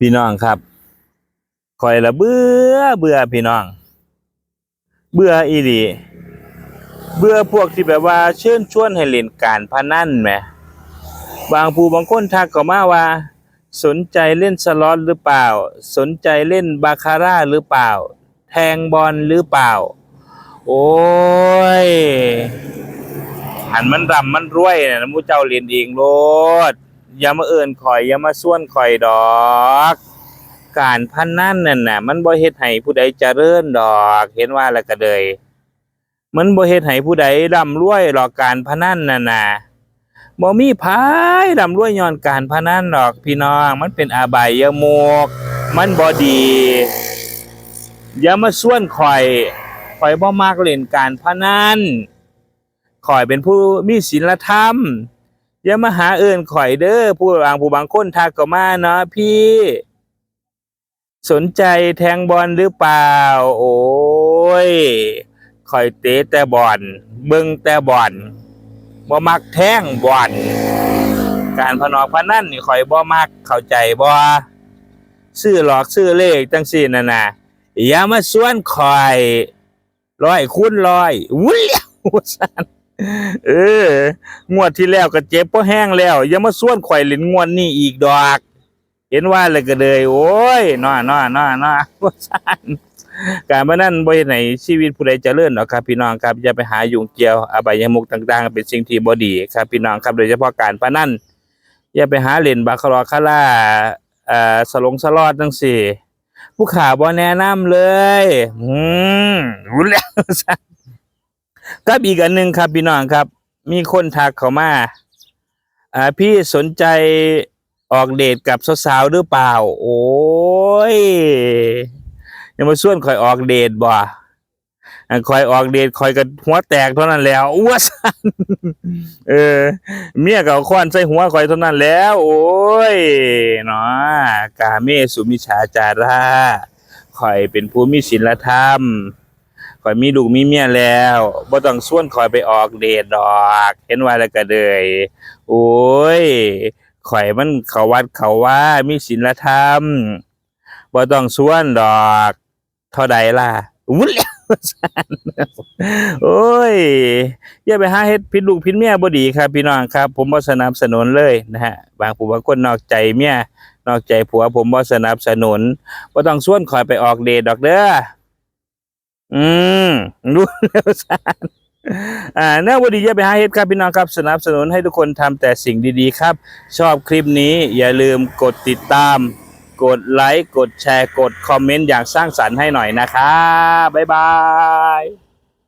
พี่น้องครับคอยละเบื่อเบื่อพี่น้อง เบื่ออีหลีเบื่อพวกที่แบบว่าเชิญชวนให้เล่นการพนันแหมบางผู้บางคนทักก็มาว่า สนใจเล่นสล็อตหรือเปล่า สนใจเล่นบาคาร่าหรือเปล่า แทงบอลหรือเปล่า โอ้ยหันมันรำมันรวยนะมูเจ้าเรียนเองโลด อย่ามาเอินข่อยอย่ามาส่วนข่อยดอก การพนันนั่นน่ะ มันบ่เฮ็ดให้ผู้ใดเจริญดอก เห็นว่าแล้วก็เลยมันบ่เฮ็ดให้ผู้ใดร่ำรวยหรอกการพนันนั่นน่ะบ่มีพายร่ำรวยย้อนการพนันดอกพี่น้อง มันเป็นอาบายยมุกมันบ่ดี อย่ามาส่วนข่อยข่อยบ่มักเล่นการพนันข่อยเป็นผู้มีศีลธรรม อย่ามาหาเอินข่อยเด้อผู้บางผู้บางคนทักก็มาเนาะพี่ สนใจแทงบอลหรือเปล่า โอ้ยข่อยเตะแต่บอลเบิ่งแต่บอลบ่มักแทงบอลการพนอพนันนี่ข่อยบ่มักเข้าใจบ่ซื้อหลอกซื้อเลขจังซี่นั่นน่ะอย่ามาส่วนข่อยร้อยคูณร้อย วุ้ยวสัน เออ งวดที่แล้วก็เจ็บเพราะแห้งแล้วย่ามาส่วนข่อยเล่นงวดนี้อีกดอก เห็นว่าเลยก็เลย โอ้ยน้อน้อน้อน้อว่าซั่นการมานั่นบ่เฮ็ดให้ชีวิตผู้ใดเจริญหรอกครับ พี่น้องครับอย่าไปหายุ่งเกี่ยวอบายมุกต่าง ๆ เป็นสิ่งที่บ่ดีครับ พี่น้องครับโดยเฉพาะการพนันอย่าไปหาเล่นบาคาราคาร่าเอ่อสลงสลอดจังซี่ผู้ข่าวบ่แนะนำเลย อืมรู้แล้วค รับอีกอันหนึ่งครับพี่น้องครับ มีคนทักเขามาอ่าพี่สนใจออกเดทกับสาวๆหรือเปล่า โอ้ยยังมาส่วนคอยออกเดทบ่คอยออกเดทคอยกับหัวแตกเท่านั้นแล้วอ้วสันเออ เมียกับค้อนใส่หัวคอยเท่านั้นแล้ว โอ้ยเนาะกาเมสุมิชาจาราคอยเป็นผู้มีศีลธรรม ข่อยมีลูกมีเมียแล้วบ่ต้องส่วนข่อยไปออกเดทดอก เห็นว่าแล้วก็เลยโอ้ยข่อยมันเขาวัดเขาว่ามีศีลธรรมบ่ต้องส่วนดอกเท่าใดล่ะวุ้นแล้วโอ้ยอย่าไปหาเฮ็ดผิดลูกผิดเมียบ่ดีครับ พี่น้องครับ ผมบ่สนับสนุนเลยนะฮะบางผู้บางคนนอกใจเมียนอกใจผัวผมบ่สนับสนุนบ่ต้องส่วนข่อยไปออกเดทดอกเด้อ อืมรู้แล้วสารอ่าแนววันดีเย่าไปหาเฮ็ดครับพี่น้องครับสนับสนุนให้ทุกคนทำแต่สิ่งดีๆครับ ชอบคลิปนี้อย่าลืมกดติดตาม กดไลค์ กดแชร์ กดคอมเมนต์อย่างสร้างสรรค์ให้หน่อยนะครับบ๊ายบาย